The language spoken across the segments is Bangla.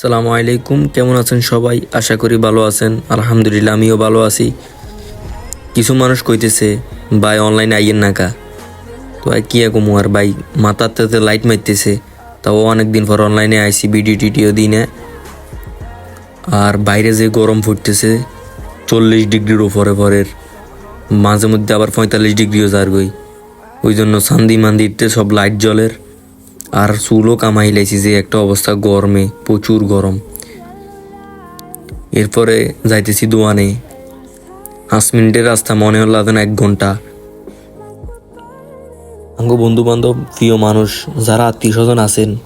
সালামু আলাইকুম, কেমন আছেন সবাই? আশা করি ভালো আছেন। আলহামদুলিল্লাহ, আমিও ভালো আছি। কিছু মানুষ কইতেছে, ভাই অনলাইনে আইয়েন নাকা তো কি কমু আর ভাই, মাথার তাতে লাইট মারতেছে। তাও অনেক দিন পর অনলাইনে আইসি ভিডিও টিডিও দিনে আর বাইরে যে গরম ফুটতেছে, চল্লিশ ডিগ্রির ওপরে পরের। মাঝে মধ্যে আবার পঁয়তাল্লিশ ডিগ্রিও যার গই ওই জন্য সান্দি মান্দিরতে সব লাইট জ্বলের। আর চুলও কামাই লাইছি যে একটা অবস্থা গরমে, প্রচুর গরম। এরপরে যাইতেছি দোয়ানে। পাঁচ মিনিটের রাস্তা, মনে হলো যেন এক ঘণ্টা। আঙ্গ বন্ধু বান্ধব প্রিয় মানুষ, যারা আত্মীয় স্বজন আছেন,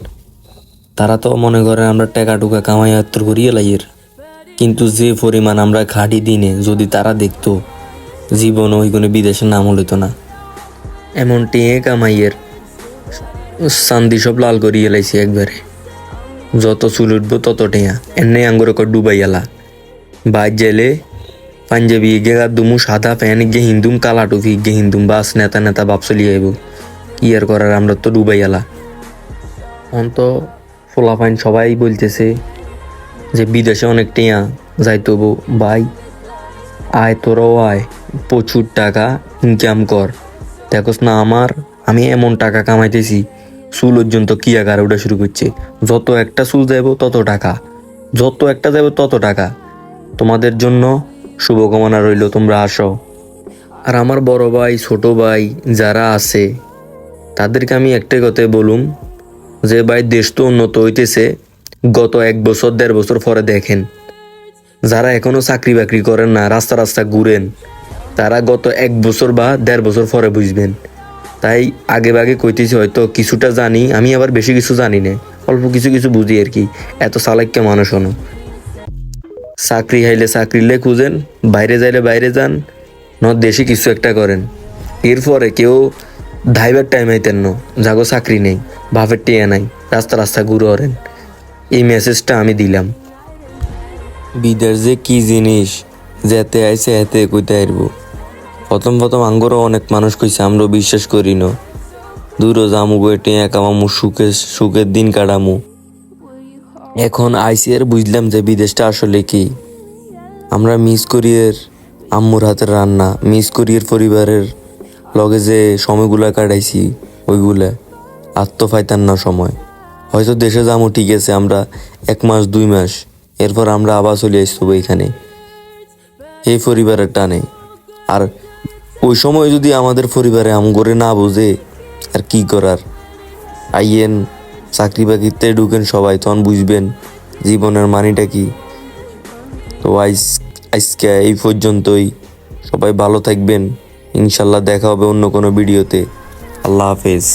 তারা তো মনে করে আমরা টাকা টুকা কামাই আত্মর করিয়ে লাইয়ের। কিন্তু যে পরিমাণ আমরা খাটি দিনে যদি তারা দেখতো জীবন ওই কোনো বিদেশের নাম হলিত না। এমন টেয়ে কামাইয়ের। সান্দি সব লাল করিয়ে লাইছি একবারে। যত চুল উঠবো তত টেয়া। এনে আঙ্গুর কর ডুবাই এলা। বাইর জেলে পাঞ্জাবি গে দুমু, সাদা প্যান গে হিন্দুম, কালা টুপি গে হিন্দুম, বাস নেতা নেতা বাপ চলিয়ে আইব। কি আর করার, আমরা তো ডুবাই এলা। অন্ত ফোলাফাইন সবাই বলতেছে যে বিদেশে অনেক টেয়া যাইতো ভাই আয় তোরাও আয়, প্রচুর টাকা ইনকাম কর। দেখোস না আমার, আমি এমন টাকা কামাইতেছি চুল পর্যন্ত কি আকার ওটা শুরু করছে? যত একটা চুল যাব তত টাকা। যত একটা যাবে তত টাকা। তোমাদের জন্য শুভকামনা রইল, তোমরা আসো। আর আমার বড় ভাই, ছোট ভাই যারা আছে, তাদেরকে আমি একটাই কথাই বলুম, যে ভাই, দেশ তো উন্নত হইতেছে, গত এক বছর, দেড় বছর পরে দেখেন, যারা এখনও চাকরি বাকরি করেন না, রাস্তা রাস্তা ঘুরেন, তারা গত এক বছর বা দেড় বছর পরে বুঝবেন। তাই আগে বাগে কইতেছি হয়তো কিছুটা জানি, আমি আবার বেশি কিছু জানি না। অল্প কিছু কিছু বুঝি আর কি, এত চালাক্য মানুষ হনো। চাকরি হাইলে চাকরিলে খুঁজেন, বাইরে যাইলে বাইরে যান ন দেশে কিছু একটা করেন। এরপরে কেউ ধাইবার টাইম আইতেন ন, যাগো চাকরি নেই, বাপের টিয়া নাই, রাস্তা রাস্তা ঘুরে ওরেন এই মেসেজটা আমি দিলাম। বিদেশ যে কি জিনিস, যেতে আইসে হেতে কইতে আইরবো। প্রথম প্রথম আঙ্গরও অনেক মানুষ কইছে, আমরাও বিশ্বাস করি ন। দূরও জামু বইটে একামামু সুখে, সুখের দিন কাটামু। এখন আইসি আর বুঝলাম যে বিদেশটা আসলে কি। আমরা মিস করি এর আম্মুর হাতের রান্না, মিস করি এর পরিবারের লগে যে সময়গুলা কাটাইছি, ওইগুলা তো না সময়। হয়তো দেশে যাব ঠিক আছে, আমরা এক মাস, দুই মাস, এরপর আমরা আবার চলে আসব এখানে। এই পরিবারের টানে। আর ওই সময় যদি আমাদের পরিবারে আম করে না বোঝে, আর কি করার? আইয়েন, চাকরি বাকরিতে ঢুকেন সবাই, তখন বুঝবেন জীবনের মানিটা কি। তো আইস আজকে এই পর্যন্তই। সবাই ভালো থাকবেন। ইনশাল্লাহ দেখা হবে অন্য কোনো ভিডিওতে। আল্লাহ হাফেজ।